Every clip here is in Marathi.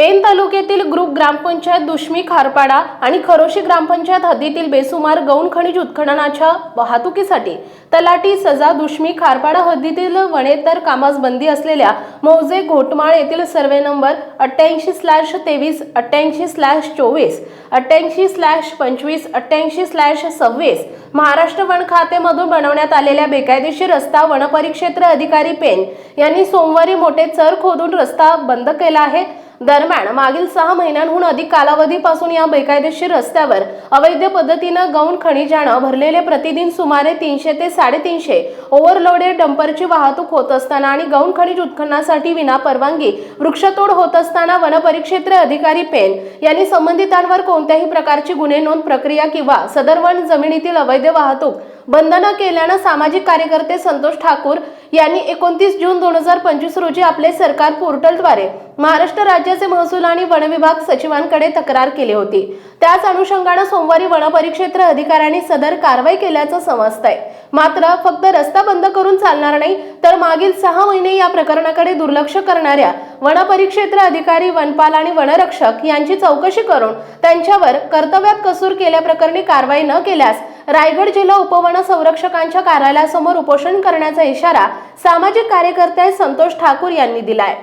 पेन तालुक्यातील ग्रुप ग्रामपंचायत दुष्मी खारपाडा आणि खरोशी ग्रामपंचायत हद्दीतील बेसुमार गौण खनिज उत्खननाच्या वाहतुकीसाठी तलाटी सजा दुष्मी खारपाडा हद्दीतील वणेतर कामास बंदी असलेल्या मौजे घोटमाळ येथील सर्वे नंबर अठ्ठ्याऐंशी स्लॅश तेवीस अठ्ठ्याऐंशी स्लॅश चोवीस अठ्ठ्याऐंशी स्लॅश पंचवीस अठ्ठ्याऐंशी स्लॅश सव्वीस महाराष्ट्र वन खातेमधून बनवण्यात आलेल्या बेकायदेशीर रस्ता वनपरिक्षेत्र अधिकारी पेन यांनी सोमवारी मोठे चर खोदून रस्ता बंद केला आहे. दरम्यान मागील सहा महिन्यांहून अधिक कालावधीपासून या बेकायदेशीर रस्त्यावर अवैध पद्धतीनं गौण खनिजानं भरलेले प्रतिदिन सुमारे तीनशे ते साडेतीनशे ओव्हरलोडेड डंपरची वाहतूक होत असताना आणि गौण खनिज उत्खननासाठी विनापरवानगी वृक्षतोड होत असताना वनपरिक्षेत्र अधिकारी पेन यांनी संबंधितांवर कोणत्याही प्रकारची गुन्हे नोंद प्रक्रिया किंवा सदर वन जमिनीतील अवैध वाहतूक बंद न केल्यानं सामाजिक कार्यकर्ते संतोष ठाकूर यांनी एकोणतीस जून दोन हजार पंचवीस रोजी आपले सरकार पोर्टलद्वारे महाराष्ट्र राज्याचे महसूल आणि वन विभाग सचिवांकडे तक्रार केली होती. त्याच अनुषंगानं सोमवारी वनपरिक्षेत्र अधिकाऱ्यांनी सदर कारवाई केल्याचं समजतंय. मात्र फक्त रस्ता बंद करून चालणार नाही तर मागील सहा महिने या प्रकरणाकडे दुर्लक्ष करणाऱ्या वनपरिक्षेत्र अधिकारी वनपाल आणि वनरक्षक यांची चौकशी करून त्यांच्यावर कर्तव्यात कसूर केल्याप्रकरणी कारवाई न केल्यास रायगड जिल्हा उपवन संरक्षकांच्या कार्यालयासमोर उपोषण करण्याचा इशारा सामाजिक कार्यकर्ते संतोष ठाकूर यांनी दिलाय.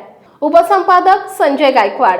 उपसंपादक संजय गायकवाड.